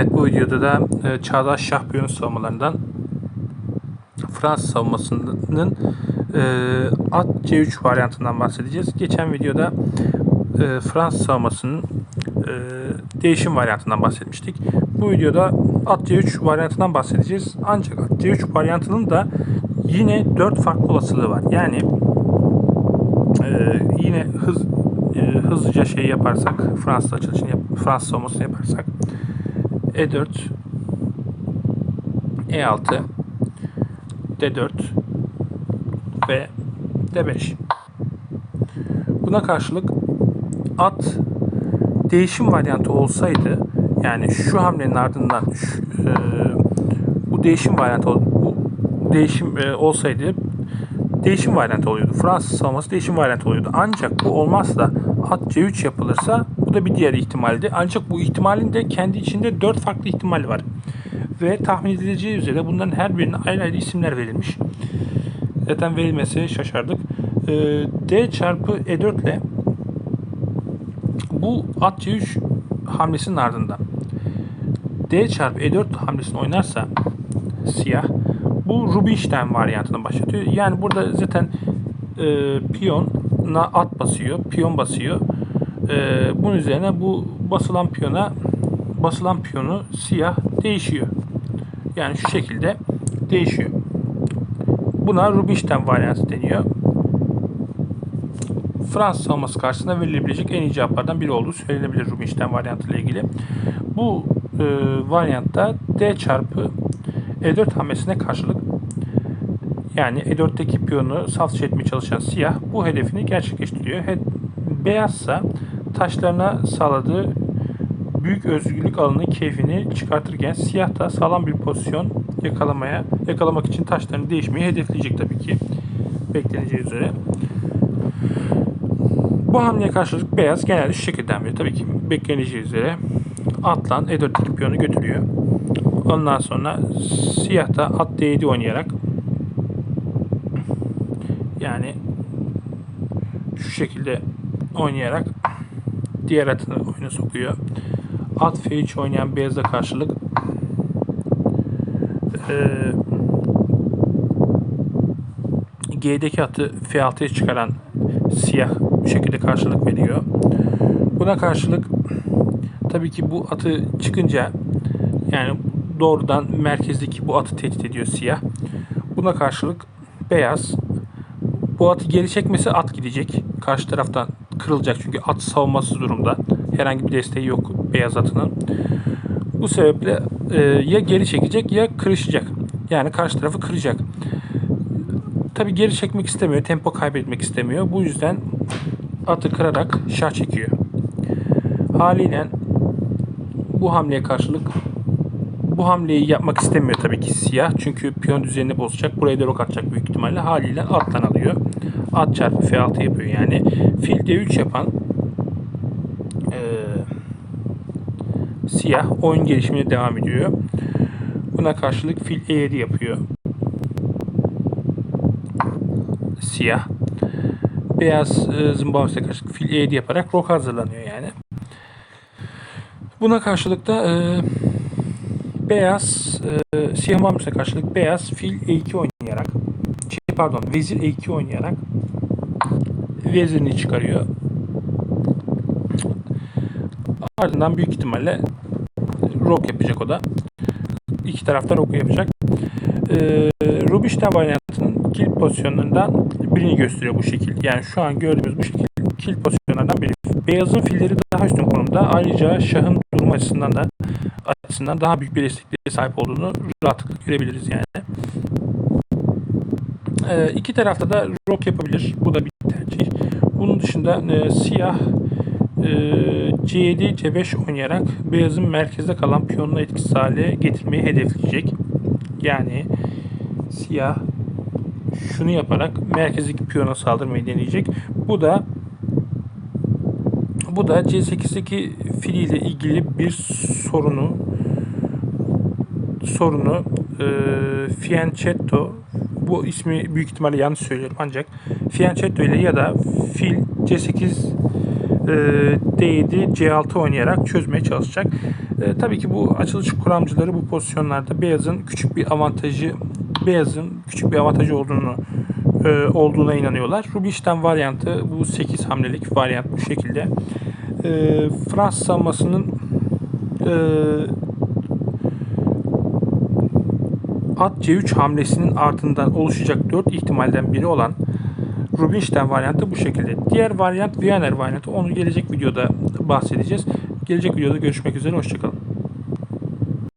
Evet bu videoda da e, Çağdaş Şampiyonu savunmalarından Fransız savunmasının e, at C3 varyantından bahsedeceğiz. Geçen videoda e, Fransız savunmasının e, değişim varyantından bahsetmiştik. Bu videoda at C3 varyantından bahsedeceğiz. Ancak at C3 varyantının da yine 4 farklı olasılığı var. Yani e, yine hız e, hızlıca şey yaparsak Fransız açılışını yap, Fransız savunmasını yaparsak E4 E6 D4 ve D5 Buna karşılık at değişim varyantı olsaydı yani şu hamlenin ardından şu, e, bu değişim varyantı bu değişim e, olsaydı değişim varyantı oluyordu. Fransız savunması değişim varyantı oluyordu. Ancak bu olmazsa at C3 yapılırsa da bir diğer ihtimaldi. Ancak bu ihtimalin de kendi içinde 4 farklı ihtimal var. Ve tahmin edileceği üzere bunların her birine ayrı ayrı isimler verilmiş. Zaten verilmesi şaşardık. Ee, D çarpı E4 ile bu at C3 hamlesinin ardından D çarpı E4 hamlesini oynarsa siyah bu Rubinstein varyantını başlatıyor. Yani burada zaten e, piyona at basıyor, piyon basıyor. E, bunun üzerine bu basılan piyona basılan piyonu siyah değişiyor. Yani şu şekilde değişiyor. Buna Rubinstein varyantı deniyor. Fransız savunması karşısında verilebilecek en iyi cevaplardan biri olduğu söylenebilir Rubinstein varyantı ile ilgili. Bu e, varyantta D çarpı E4 hamlesine karşılık yani E4'teki piyonu saf etmeye çalışan siyah bu hedefini gerçekleştiriyor. He, beyazsa taşlarına sağladığı büyük özgürlük alanı keyfini çıkartırken siyah da sağlam bir pozisyon yakalamaya yakalamak için taşlarını değişmeyi hedefleyecek tabii ki bekleneceği üzere. Bu hamleye karşılık beyaz genelde şu şekilde hamle. Tabii ki bekleneceği üzere atlan E4'teki piyonu götürüyor. Ondan sonra siyah da at D7 oynayarak yani şu şekilde oynayarak diğer atını oyuna sokuyor. At F3 oynayan beyaza karşılık eee G'deki atı F6'ya çıkaran siyah bu şekilde karşılık veriyor. Buna karşılık tabii ki bu atı çıkınca yani doğrudan merkezdeki bu atı tehdit ediyor siyah. Buna karşılık beyaz bu atı geri çekmesi at gidecek. Karşı taraftan kırılacak çünkü at savunmasız durumda. Herhangi bir desteği yok beyaz atının. Bu sebeple e, ya geri çekecek ya kırışacak. Yani karşı tarafı kıracak. Tabi geri çekmek istemiyor. Tempo kaybetmek istemiyor. Bu yüzden atı kırarak şah çekiyor. Haliyle bu hamleye karşılık bu hamleyi yapmak istemiyor tabii ki siyah. Çünkü piyon düzenini bozacak. Buraya da rok atacak büyük ihtimalle. Haliyle attan alıyor. At çarpı F6 yapıyor yani. Fil D3 yapan eee, siyah oyun gelişimine devam ediyor. Buna karşılık fil E7 yapıyor. Siyah. Beyaz e, Zimbabwe'ye karşılık fil E7 yaparak rok hazırlanıyor yani. Buna karşılık da e, beyaz e, siyah Zimbabwe'ye karşılık beyaz fil E2 oynayarak pardon vezir E2 oynayarak vezirini çıkarıyor. Ardından büyük ihtimalle rok yapacak o da. İki taraftan roku yapacak. Ee, Rubinstein varyantının kilit pozisyonlarından birini gösteriyor bu şekil. Yani şu an gördüğümüz bu şekil kilit pozisyonlardan biri. Beyazın filleri daha üstün konumda. Ayrıca şahın durum açısından da açısından daha büyük bir esnekliğe sahip olduğunu rahatlıkla görebiliriz yani. Ee, iki tarafta da rok yapabilir. Bu da bir tercih. Bunun dışında e, siyah e, C7, C5 oynayarak beyazın merkezde kalan piyonunu etkisiz hale getirmeyi hedefleyecek. Yani siyah şunu yaparak merkezdeki piyona saldırmayı deneyecek. Bu da bu da C8'deki filiyle ilgili bir sorunu sorunu e, Fianchetto bu ismi büyük ihtimalle yanlış söylüyorum ancak Fianchetto ile ya da fil C8 e, D7 C6 oynayarak çözmeye çalışacak. E, tabii ki bu açılış kuramcıları bu pozisyonlarda beyazın küçük bir avantajı beyazın küçük bir avantajı olduğunu e, olduğuna inanıyorlar. Rubinstein varyantı bu 8 hamlelik varyant bu şekilde. E, Fransız savunmasının e, at C3 hamlesinin ardından oluşacak 4 ihtimalden biri olan Rubinstein varyantı bu şekilde. Diğer varyant Wiener varyantı. Onu gelecek videoda bahsedeceğiz. Gelecek videoda görüşmek üzere. Hoşçakalın.